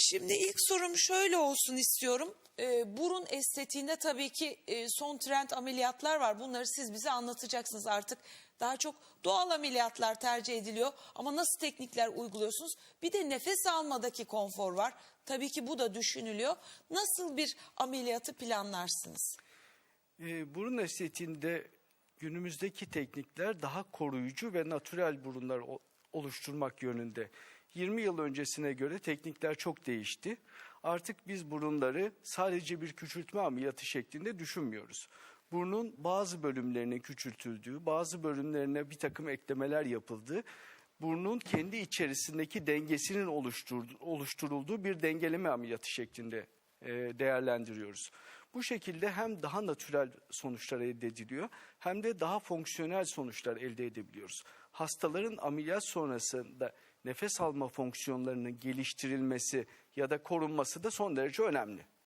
Şimdi ilk sorum şöyle olsun istiyorum. Ee, burun estetiğinde tabii ki e, son trend ameliyatlar var. Bunları siz bize anlatacaksınız artık. Daha çok doğal ameliyatlar tercih ediliyor. Ama nasıl teknikler uyguluyorsunuz? Bir de nefes almadaki konfor var. Tabii ki bu da düşünülüyor. Nasıl bir ameliyatı planlarsınız? Ee, burun estetiğinde günümüzdeki teknikler daha koruyucu ve natürel burunlar oluşturmak yönünde. 20 yıl öncesine göre teknikler çok değişti. Artık biz burunları sadece bir küçültme ameliyatı şeklinde düşünmüyoruz. Burnun bazı bölümlerinin küçültüldüğü, bazı bölümlerine bir takım eklemeler yapıldığı, burnun kendi içerisindeki dengesinin oluşturulduğu bir dengeleme ameliyatı şeklinde e, değerlendiriyoruz. Bu şekilde hem daha natürel sonuçlar elde ediliyor hem de daha fonksiyonel sonuçlar elde edebiliyoruz. Hastaların ameliyat sonrasında nefes alma fonksiyonlarının geliştirilmesi ya da korunması da son derece önemli.